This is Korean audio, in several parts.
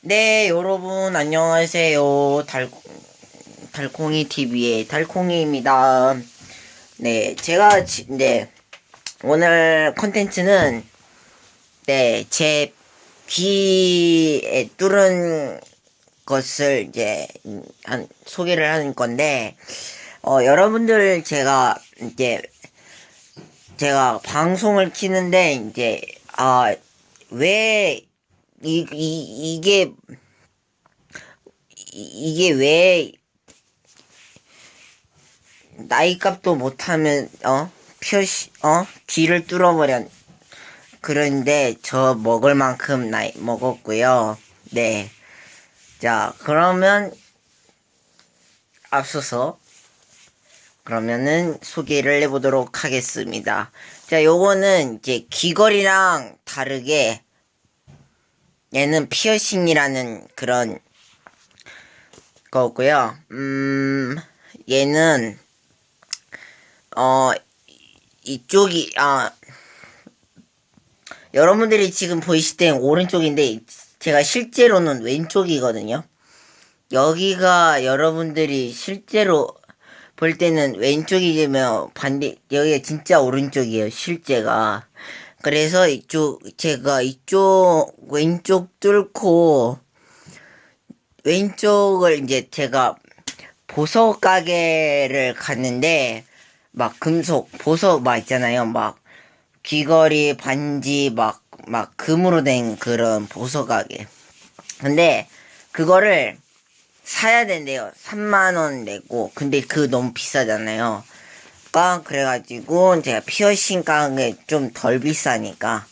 네, 여러분, 안녕하세요. 달, 달콩이 TV의 달콩이입니다. 네, 제가, 지, 네, 오늘 컨텐츠는, 네, 제 귀에 뚫은 것을 이제, 음, 한, 소개를 하는 건데, 어, 여러분들 제가, 이제, 제가 방송을 키는데, 이제, 아, 왜, 이, 이, 이게, 이- 이게 왜, 나이값도 못하면, 어? 표시, 어? 귀를 뚫어버려. 그런데, 저 먹을 만큼 나이, 먹었고요. 네. 자, 그러면, 앞서서, 그러면은 소개를 해보도록 하겠습니다. 자, 요거는 이제 귀걸이랑 다르게, 얘는 피어싱이라는 그런 거고요. 음, 얘는 어 이쪽이 아 여러분들이 지금 보이실 땐 오른쪽인데 제가 실제로는 왼쪽이거든요. 여기가 여러분들이 실제로 볼 때는 왼쪽이면 반대 여기가 진짜 오른쪽이에요. 실제가. 그래서 이쪽 제가 이쪽 왼쪽 뚫고 왼쪽을 이제 제가 보석 가게를 갔는데 막 금속 보석 막 있잖아요. 막 귀걸이 반지 막막 금으로 된 그런 보석 가게. 근데 그거를 사야 된대요. 3만 원 내고. 근데 그 너무 비싸잖아요. 가 그래가지고 제가 피어싱 가게 좀덜 비싸니까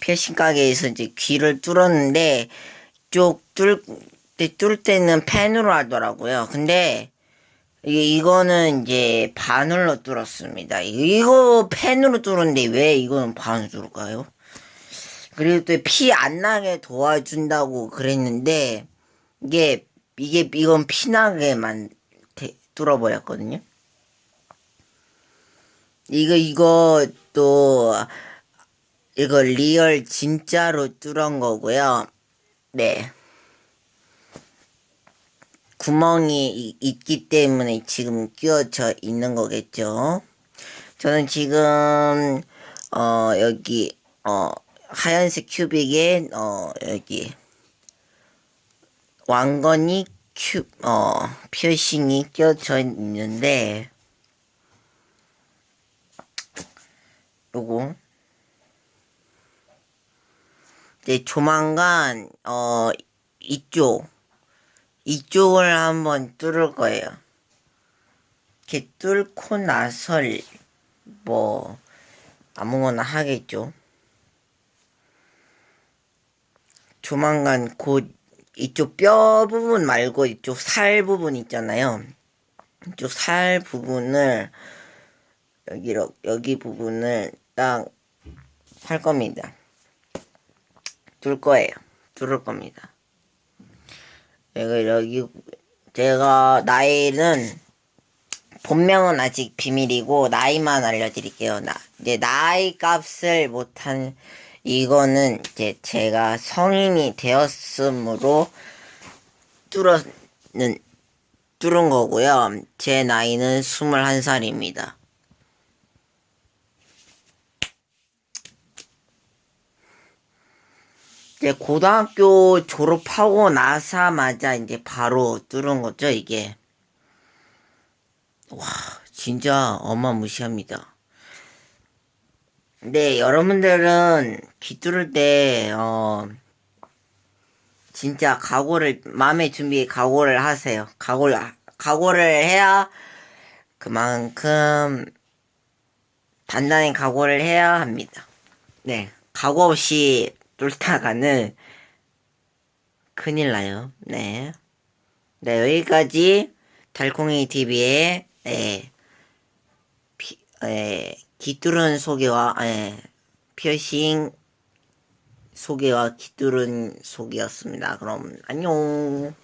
피어싱 가게에서 이제 귀를 뚫었는데 쪽뚫 뚫을 때는 펜으로 하더라고요. 근데 이게 이거는 이제 바늘로 뚫었습니다. 이거 펜으로 뚫었는데 왜 이거는 바늘로 뚫을까요? 그리고 또 피 안 나게 도와준다고 그랬는데 이게 이게 이건 피 나게만 대- 뚫어버렸거든요. 이거 이거 또 이거 리얼 진짜로 뚫은 거고요. 네. 구멍이 이- 있기 때문에 지금 끼워져 있는 거겠죠. 저는 지금 어 여기 어 하얀색 큐빅에 어 여기 왕건이 큐어 피어싱이 껴져 있는데 요거 이제 조만간 어 이쪽 이쪽을 한번 뚫을 거예요. 이렇게 뚫고 나설 뭐 아무거나 하겠죠. 조만간 곧 이쪽 뼈 부분 말고 이쪽 살 부분 있잖아요. 이쪽 살 부분을 여기 여기 부분을 딱 할 겁니다. 뚫 거예요. 뚫을 겁니다. 제가 여기 제가 나이는 본명은 아직 비밀이고 나이만 알려드릴게요. 나 이제 나이 값을 못한 이거는 이제 제가 성인이 되었으므로 뚫었는 뚫은 거고요. 제 나이는 21살입니다. 이제 고등학교 졸업하고 나자마자 이제 바로 뚫은 거죠, 이게. 와, 진짜 어마무시합니다. 근데 여러분들은 귀 뚫을 때, 어, 진짜 각오를, 마음의 준비 각오를 하세요. 각오를, 각오를 해야 그만큼 단단히 각오를 해야 합니다. 네. 각오 없이 뚫다가는 큰일 나요. 네. 네, 여기까지 달콩이 TV의 네, 피, 에, 귀뚫은 소개와 에, 피어싱 소개와 귀뚫은 소개였습니다. 그럼 안녕.